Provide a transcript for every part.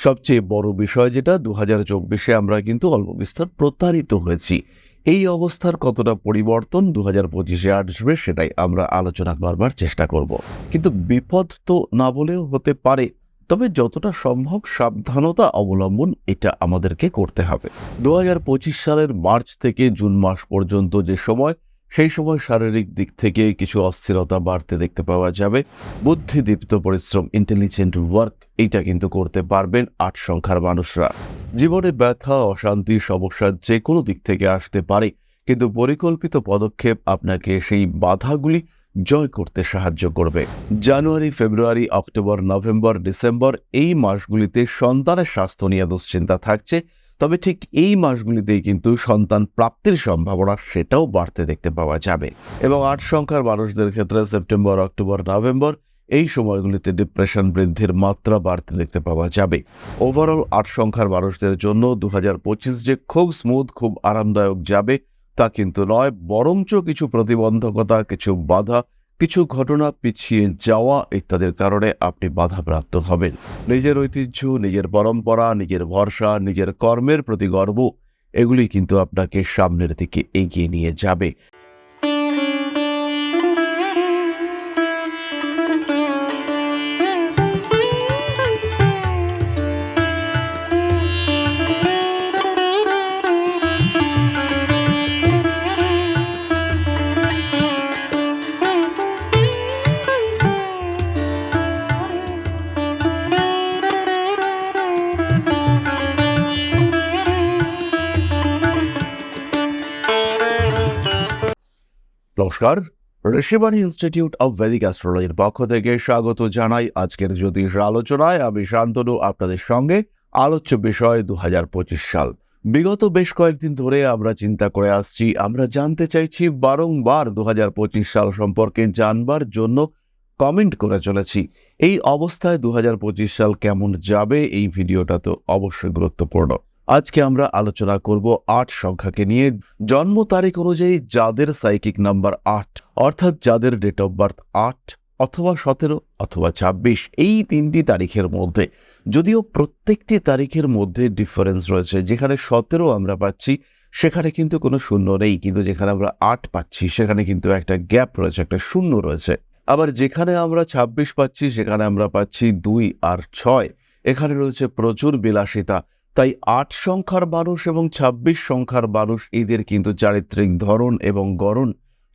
সবচেয়ে বড় বিষয় যেটা দু হাজার চব্বিশে আমরা কিন্তু অল্প বিস্তর প্রতারিত হয়েছি। এই অবস্থার কতটা পরিবর্তন দু হাজার পঁচিশে আসবে সেটাই আমরা আলোচনা করবার চেষ্টা করব। কিন্তু বিপদ তো না বলেও হতে পারে, তবে যতটা সম্ভব সাবধানতা অবলম্বন এটা আমাদেরকে করতে হবে। দু হাজার পঁচিশ সালের মার্চ থেকে জুন মাস পর্যন্ত যে সময় সেই সময় শারীরিক দিক থেকে কিছু অস্থিরতা বাড়তে দেখতে পাওয়া যাবে। বুদ্ধিদীপ্ত পরিশ্রম ইন্টেলিজেন্ট ওয়ার্ক এইটা কিন্তু করতে পারবেন আট সংখ্যার মানুষরা। জীবনে ব্যথা, অশান্তি, সমস্যা যে কোনো দিক থেকে আসতে পারে, কিন্তু পরিকল্পিত পদক্ষেপ আপনাকে সেই বাধাগুলি জয় করতে সাহায্য করবে। January, February, October, November, December এই মাসগুলিতে সন্তানের স্বাস্থ্য নিয়ে দুশ্চিন্তা থাকছে। তবে ঠিক এই মাসগুলিতেই কিন্তু সন্তান প্রাপ্তির সম্ভাবনা সেটাও বাড়তে দেখতে পাওয়া যাবে। এবং আট সংখ্যার মানুষদের ক্ষেত্রে সেপ্টেম্বর, অক্টোবর, নভেম্বর এই সময়গুলিতে ডিপ্রেশন বৃদ্ধির মাত্রা বাড়তে দেখতে পাওয়া যাবে। ওভারঅল আট সংখ্যার মানুষদের জন্য দু পঁচিশ যে খুব স্মুথ, খুব আরামদায়ক যাবে তা কিন্তু নয়, বরঞ্চ কিছু প্রতিবন্ধকতা, কিছু বাধা কিছু ঘটনা পিছিয়ে যাওয়া ইত্যাদির কারণে আপনি বাধাপ্রাপ্ত হবেন। নিজের ঐতিহ্য, নিজের পরম্পরা, নিজের ভরসা, নিজের কর্মের প্রতি গর্ব, এগুলি কিন্তু আপনাকে সামনের দিকে এগিয়ে নিয়ে যাবে। নমস্কার। ঋষিবাণী ইনস্টিটিউট অব ভেদিক অ্যাস্ট্রোলজির পক্ষ থেকে স্বাগত জানাই আজকের জ্যোতিষ আলোচনায়। আমি শান্তনু, আপনাদের সঙ্গে আলোচ্য বিষয় দুহাজার পঁচিশ সাল। বিগত বেশ কয়েকদিন ধরে আমরা চিন্তা করে আসছি, আমরা জানতে চাইছি বারংবার দু হাজার পঁচিশ সাল সম্পর্কে জানবার জন্য কমেন্ট করে চলেছি। এই অবস্থায় দু হাজার পঁচিশ সাল কেমন যাবে, এই ভিডিওটা তো অবশ্যই গুরুত্বপূর্ণ। আজকে আমরা আলোচনা করব আট সংখ্যাকে নিয়ে। জন্ম তারিখ অনুযায়ী যাদের সাইকিক নাম্বার আট, অর্থাৎ যাদের ডেট অফ বার্থ আট অথবা সতেরো অথবা ছাব্বিশ, এই তিনটি তারিখের মধ্যে। যদিও প্রত্যেকটি তারিখের মধ্যে ডিফারেন্স রয়েছে, যেখানে সতেরো আমরা পাচ্ছি, সেখানে কিন্তু কোনো শূন্য নেই, কিন্তু যেখানে আমরা আট পাচ্ছি, সেখানে কিন্তু একটা গ্যাপ রয়েছে, একটা শূন্য রয়েছে। আবার যেখানে আমরা ছাব্বিশ পাচ্ছি, সেখানে আমরা পাচ্ছি দুই আর ছয়। এখানে রয়েছে প্রচুর বিলাসিতা তাই আট সংখ্যার মানুষ এবং ২৬ সংখ্যার মানুষ এদের কিন্তু চারিত্রিক ধরন এবং গড়ন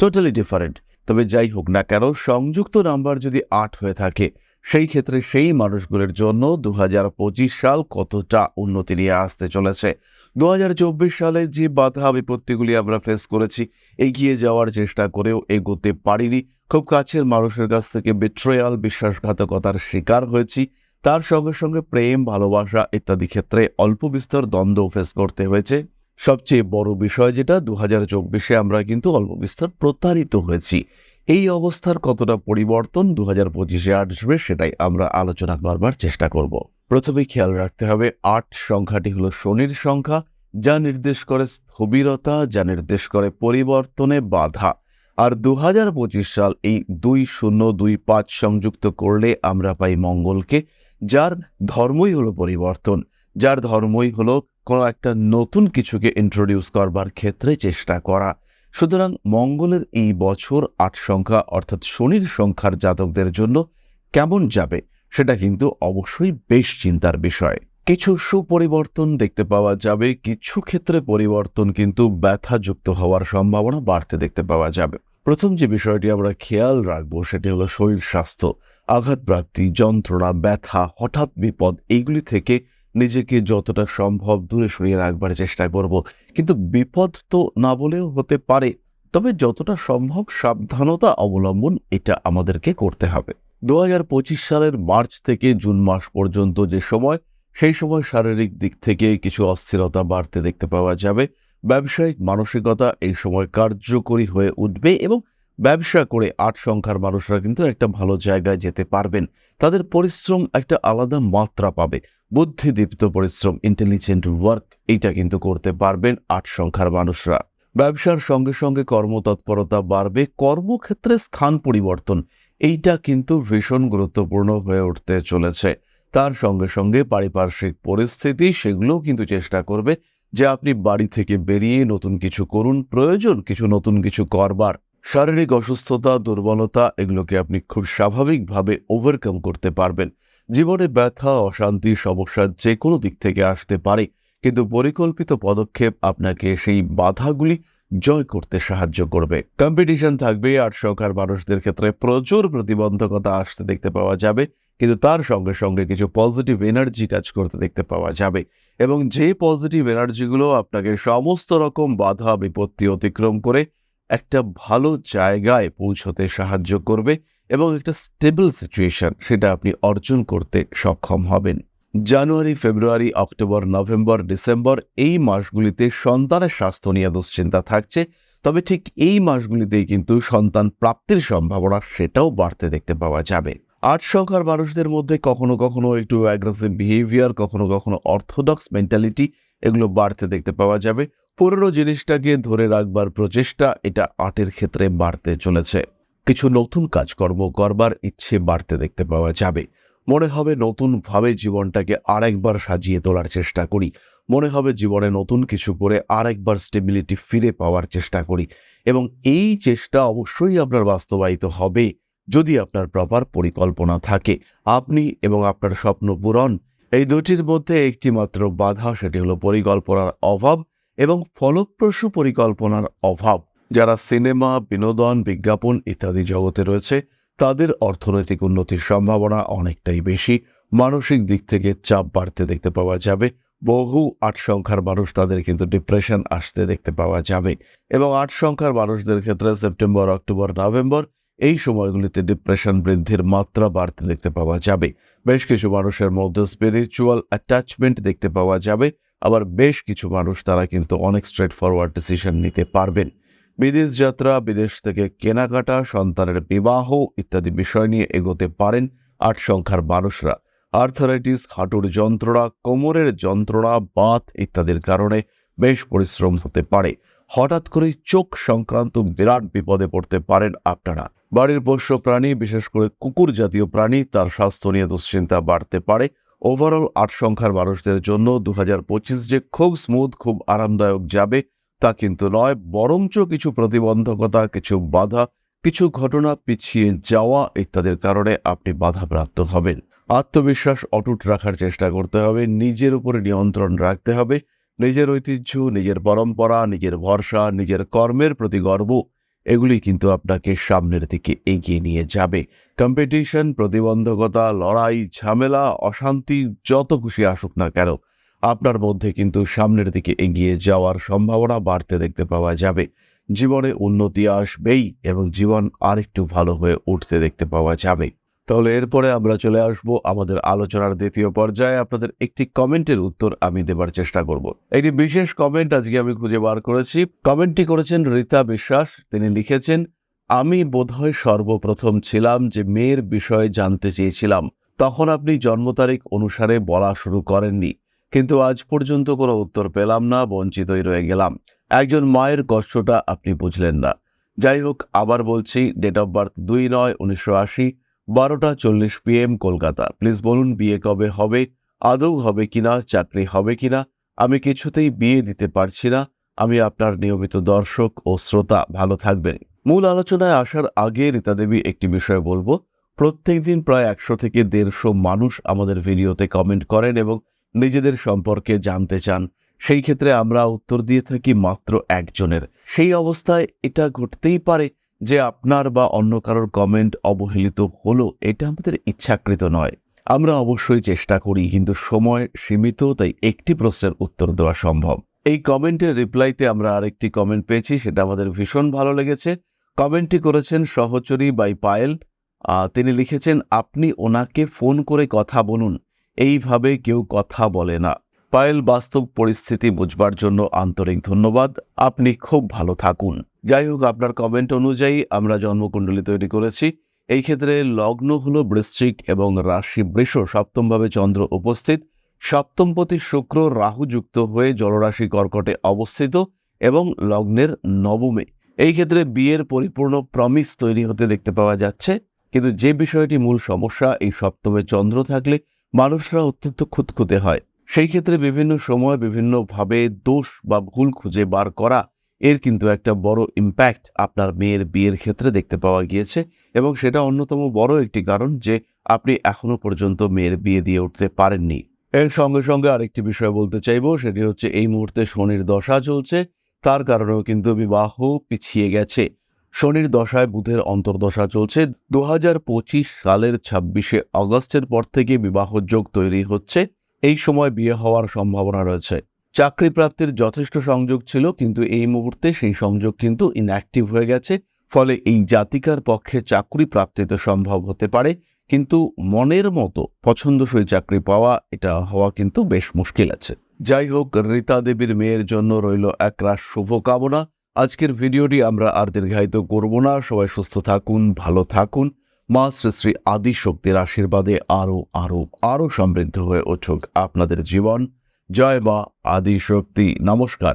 টোটালি ডিফারেন্ট তবে যাই হোক না কেন, সংযুক্ত নাম্বার যদি আট হয়ে থাকে, সেই ক্ষেত্রে সেই মানুষগুলোর জন্য দু হাজার পঁচিশ সাল কতটা উন্নতি নিয়ে আসতে চলেছে? দু হাজার চব্বিশ সালে যে বাধা বিপত্তিগুলি আমরা ফেস করেছি, এগিয়ে যাওয়ার চেষ্টা করেও এগোতে পারিনি। খুব কাছের মানুষের কাছ থেকে বিট্রয়াল বিশ্বাসঘাতকতার শিকার হয়েছি। তার সঙ্গে সঙ্গে প্রেম, ভালোবাসা ইত্যাদি ক্ষেত্রে অল্প বিস্তর দ্বন্দ্ব ফেস করতে হয়েছে। সবচেয়ে বড় বিষয় যেটা দু হাজার চব্বিশে আমরা কিন্তু অল্প বিস্তর প্রতারিত হয়েছি। এই অবস্থার কতটা পরিবর্তন দু হাজার পঁচিশে আসবে সেটাই আমরা আলোচনা করবার চেষ্টা করব। প্রথমে খেয়াল রাখতে হবে, আট সংখ্যাটি হলো শনির সংখ্যা, যা নির্দেশ করে স্থবিরতা, যা নির্দেশ করে পরিবর্তনে বাধা। আর দু সাল এই দুই শূন্য দুই পাঁচ সংযুক্ত করলে আমরা পাই মঙ্গলকে। যার ধর্মই হলো পরিবর্তন, যার ধর্মই হলো কোনো একটা নতুন কিছুকে ইন্ট্রোডিউস করবার ক্ষেত্রে চেষ্টা করা। সুতরাং মঙ্গলের এই বছর আট সংখ্যা অর্থাৎ শনির সংখ্যার জাতকদের জন্য কেমন যাবে সেটা কিন্তু অবশ্যই বেশ চিন্তার বিষয়। কিছু সুপরিবর্তন দেখতে পাওয়া যাবে, কিছু ক্ষেত্রে পরিবর্তন কিন্তু ব্যথাযুক্ত হওয়ার সম্ভাবনা বাড়তে দেখতে পাওয়া যাবে। প্রথম যে বিষয়টি আমরা খেয়াল রাখব সেটি হলো শরীর স্বাস্থ্য, আঘাতপ্রাপ্তি, যন্ত্রণা, ব্যথা, হঠাৎ বিপদ, এইগুলি থেকে নিজেকে যতটা সম্ভব দূরে সরিয়ে রাখবার চেষ্টা করব কিন্তু বিপদ তো না বলেও হতে পারে, তবে যতটা সম্ভব সাবধানতা অবলম্বন এটা আমাদেরকে করতে হবে। দু হাজার পঁচিশ সালের মার্চ থেকে জুন মাস পর্যন্ত যে সময়, সেই সময় শারীরিক দিক থেকে কিছু অস্থিরতা বাড়তে দেখতে পাওয়া যাবে। ব্যবসায়িক মানসিকতা এই সময় কার্যকরী হয়ে উঠবে এবং ব্যবসা করে আট সংখ্যার মানুষরা কিন্তু একটা ভালো জায়গায় যেতে পারবেন। তাদের পরিশ্রম একটা আলাদা মাত্রা পাবে। বুদ্ধিদীপ্ত পরিশ্রম ইন্টেলিজেন্ট ওয়ার্ক এইটা কিন্তু করতে পারবেন আট সংখ্যার মানুষরা। ব্যবসার সঙ্গে সঙ্গে কর্মতৎপরতা বাড়বে, কর্মক্ষেত্রে স্থান পরিবর্তন, এইটা কিন্তু ভীষণ গুরুত্বপূর্ণ হয়ে উঠতে চলেছে। তার সঙ্গে সঙ্গে পারিপার্শ্বিক পরিস্থিতি, সেগুলোও কিন্তু চেষ্টা করবে যে আপনি বাড়ি থেকে বেরিয়ে নতুন কিছু করুন, প্রয়োজন কিছু নতুন কিছু করবার। শারীরিক অসুস্থতা, দুর্বলতা, এগুলোকে আপনি খুব স্বাভাবিকভাবে ওভারকাম করতে পারবেন। জীবনে ব্যথা, অশান্তি, সমস্যা যে কোনো দিক থেকে আসতে পারে, কিন্তু পরিকল্পিত পদক্ষেপ আপনাকে সেই বাধাগুলি জয় করতে সাহায্য করবে। কম্পিটিশন থাকবে আট সংখ্যার মানুষদের ক্ষেত্রে প্রচুর প্রতিবন্ধকতা আসতে দেখতে পাওয়া যাবে, কিন্তু তার সঙ্গে সঙ্গে কিছু পজিটিভ এনার্জি কাজ করতে দেখতে পাওয়া যাবে। এবং যে পজিটিভ এনার্জিগুলো আপনাকে সমস্ত রকম বাধা বিপত্তি অতিক্রম করে একটা ভালো জায়গায় পৌঁছতে সাহায্য করবে এবং একটা স্টেবল সিচুয়েশন সেটা আপনি অর্জন করতে সক্ষম হবেন। January, February, October, November, December এই মাসগুলিতে সন্তানের স্বাস্থ্য নিয়ে দুশ্চিন্তা থাকছে। তবে ঠিক এই মাসগুলিতেই কিন্তু সন্তান প্রাপ্তির সম্ভাবনা সেটাও বাড়তে দেখতে পাওয়া যাবে। আট সংখ্যার মানুষদের মধ্যে কখনো কখনো একটু অ্যাগ্রেসিভ বিহেভিয়ার কখনো কখনো অর্থোডক্স মেন্টালিটি এগুলো বাড়তে দেখতে পাওয়া যাবে। পুরনো জিনিসটাকে ধরে রাখবার প্রচেষ্টা এটা আটের ক্ষেত্রে বাড়তে চলেছে। কিছু নতুন কাজকর্ম করবার ইচ্ছে বাড়তে দেখতে পাওয়া যাবে। মনে হবে নতুনভাবে জীবনটাকে আরেকবার সাজিয়ে তোলার চেষ্টা করি। মনে হবে জীবনে নতুন কিছু করে আরেকবার স্টেবিলিটি ফিরে পাওয়ার চেষ্টা করি। এবং এই চেষ্টা অবশ্যই আপনার বাস্তবায়িত হবে। যদি আপনার প্রপার পরিকল্পনা থাকে, আপনি এবং আপনার স্বপ্ন পূরণ, এই দুটির মধ্যে একটি মাত্র বাধা সেটি হলো পরিকল্পনার অভাব এবং ফলপ্রসূ পরিকল্পনার অভাব। যারা সিনেমা, বিনোদন, বিজ্ঞাপন ইত্যাদি জগতে রয়েছে, তাদের অর্থনৈতিক উন্নতির সম্ভাবনা অনেকটাই বেশি। মানসিক দিক থেকে চাপ বাড়তে দেখতে পাওয়া যাবে, বহু আট সংখ্যার মানুষ তাদের কিন্তু ডিপ্রেশন আসতে দেখতে পাওয়া যাবে এবং আট সংখ্যার মানুষদের ক্ষেত্রে সেপ্টেম্বর, অক্টোবর, নভেম্বর এই সময়গুলিতে ডিপ্রেশন বৃদ্ধির মাত্রা বাড়তে দেখতে পাওয়া যাবে। বেশ কিছু মানুষের মধ্যে স্পিরিচুয়াল অ্যাটাচমেন্ট দেখতে পাওয়া যাবে। আবার বেশ কিছু মানুষ তারা কিন্তু অনেক স্ট্রেট ফরওয়ার্ড ডিসিশন নিতে পারবেন। বিদেশ যাত্রা, বিদেশ থেকে কেনাকাটা, সন্তানের বিবাহ ইত্যাদি বিষয় নিয়ে এগোতে পারেন আট সংখ্যার মানুষরা। আর্থারাইটিস হাঁটুর যন্ত্রণা, কোমরের যন্ত্রণা, বাত ইত্যাদির কারণে বেশ পরিশ্রম হতে পারে। হঠাৎ করেই চোখ সংক্রান্ত বিরাট বিপদে পড়তে পারেন আপনারা। বাড়ির পোষ্য প্রাণী, বিশেষ করে কুকুর জাতীয় প্রাণী, তার স্বাস্থ্য নিয়ে দুশ্চিন্তা বাড়তে পারে। ওভারঅল আট সংখ্যার মানুষদের জন্য দু হাজার পঁচিশ যে খুব স্মুথ খুব আরামদায়ক যাবে, তা কিন্তু নয়। বরঞ্চ কিছু প্রতিবন্ধকতা, কিছু বাধা, কিছু ঘটনা পিছিয়ে যাওয়া ইত্যাদির কারণে আপনি বাধাপ্রাপ্ত হবেন। আত্মবিশ্বাস অটুট রাখার চেষ্টা করতে হবে। নিজের উপরে নিয়ন্ত্রণ রাখতে হবে। নিজের ঐতিহ্য, নিজের পরম্পরা, নিজের ভরসা, নিজের কর্মের প্রতি গর্ব, এগুলি কিন্তু আপনাকে সামনের দিকে এগিয়ে নিয়ে যাবে। কম্পিটিশন প্রতিবন্ধকতা, লড়াই, ঝামেলা, অশান্তি, যত খুশি আসুক না কেন, আপনার মধ্যে কিন্তু সামনের দিকে এগিয়ে যাওয়ার সম্ভাবনা বাড়তে দেখতে পাওয়া যাবে। জীবনে উন্নতি আসবেই এবং জীবন আরেকটু ভালো হয়ে উঠতে দেখতে পাওয়া যাবে। তাহলে এরপরে আমরা চলে আসব আমাদের আলোচনার দ্বিতীয় পর্যায়ে। আপনাদের একটি কমেন্টের উত্তর আমি দেবার চেষ্টা করব। একটি বিশেষ কমেন্ট আজকে আমি খুঁজে বার করেছি। কমেন্টটি করেছেন রীতা বিশ্বাস। তিনি লিখেছেন, আমি বোধহয় সর্বপ্রথম ছিলাম যে মেয়ের বিষয়ে জানতে চেয়েছিলাম। তখন আপনি জন্ম তারিখ অনুসারে বলা শুরু করেননি। কিন্তু আজ পর্যন্ত কোনো উত্তর পেলাম না, বঞ্চিতই রয়ে গেলাম। একজন মায়ের কষ্টটা আপনি বুঝলেন না। যাই হোক, আবার বলছি ডেট অফ বার্থ দুই নয়, উনিশশো বারোটা চল্লিশ পিএম কলকাতা। প্লিজ বলুন বিয়ে কবে হবে? আদৌ হবে কিনা? চাকরি হবে কিনা? আমি কিছুতেই বিয়ে দিতে পারছি না। আমি আপনার নিয়মিত দর্শক ও শ্রোতা। ভালো থাকবেন। মূল আলোচনায় আসার আগে রীতা দেবী একটি বিষয় বলব। প্রত্যেকদিন প্রায় একশো থেকে দেড়শো মানুষ আমাদের ভিডিওতে কমেন্ট করেন এবং নিজেদের সম্পর্কে জানতে চান। সেই ক্ষেত্রে আমরা উত্তর দিয়ে থাকি মাত্র একজনের। সেই অবস্থায় এটা ঘটতেই পারে যে আপনার বা অন্য কারোর কমেন্ট অবহেলিত হলো, এটা আমাদের ইচ্ছাকৃত নয়। আমরা অবশ্যই চেষ্টা করি, কিন্তু সময় সীমিত, তাই একটি প্রশ্নের উত্তর দেওয়া সম্ভব। এই কমেন্টের রিপ্লাইতে আমরা আরেকটি কমেন্ট পেয়েছি, সেটা আমাদের ভীষণ ভালো লেগেছে। কমেন্টটি করেছেন সহচরী বাই পায়েল। তিনি লিখেছেন, আপনি ওনাকে ফোন করে কথা বলুন, এইভাবে কেউ কথা বলে না। পায়েল, বাস্তব পরিস্থিতি বুঝবার জন্য আন্তরিক ধন্যবাদ। আপনি খুব ভালো থাকুন। যাই হোক আপনার কমেন্ট অনুযায়ী আমরা জন্মকুণ্ডলী তৈরি করেছি। এই ক্ষেত্রে লগ্ন হলো বৃশ্চিক এবং রাশি বৃষ, সপ্তমভাবে চন্দ্র উপস্থিত। সপ্তমপতি শুক্র রাহু যুক্ত হয়ে জলরাশি কর্কটে অবস্থিত এবং লগ্নের নবমে। এই ক্ষেত্রে বিয়ের পরিপূর্ণ প্রমিস তৈরি হতে দেখতে পাওয়া যাচ্ছে। কিন্তু যে বিষয়টি মূল সমস্যা, এই সপ্তমে চন্দ্র থাকলে মানুষরা অত্যন্ত খুঁতখুঁতে হয়। সেই ক্ষেত্রে বিভিন্ন সময় বিভিন্নভাবে দোষ বা ভুল খুঁজে বার করা এর কিন্তু একটা বড় ইম্প্যাক্ট আপনার মেয়ের বিয়ের ক্ষেত্রে দেখতে পাওয়া গিয়েছে এবং সেটা অন্যতম বড় একটি কারণ যে আপনি এখনও পর্যন্ত মেয়ের বিয়ে দিয়ে উঠতে পারেননি। এর সঙ্গে সঙ্গে আরেকটি বিষয় বলতে চাইব, সেটি হচ্ছে এই মুহূর্তে শনির দশা চলছে, তার কারণেও কিন্তু বিবাহ পিছিয়ে গেছে। শনির দশায় বুধের অন্তর্দশা চলছে দু পঁচিশ সালের ছাব্বিশে আগস্টের পর থেকে বিবাহ যোগ তৈরি হচ্ছে, এই সময় বিয়ে হওয়ার সম্ভাবনা রয়েছে। চাকরি প্রাপ্তির যথেষ্ট সংযোগ ছিল, কিন্তু এই মুহূর্তে সেই সংযোগ কিন্তু ইনঅ্যাক্টিভ হয়ে গেছে। ফলে এই জাতিকার পক্ষে চাকরি প্রাপ্তি তো সম্ভব হতে পারে, কিন্তু মনের মতো পছন্দসই চাকরি পাওয়া, এটা হওয়া কিন্তু বেশ মুশকিল আছে। যাই হোক, রীতা দেবীর মেয়ের জন্য রইল এক একরাশ শুভকামনা। আজকের ভিডিওটি আমরা আর দীর্ঘায়িত করব না। সবাই সুস্থ থাকুন, ভালো থাকুন। মা শ্রী শ্রী আদি শক্তির আশীর্বাদে আরও আরও আরও সমৃদ্ধ হয়ে উঠুক আপনাদের জীবন। জয় বা আদি শক্তি নমস্কার।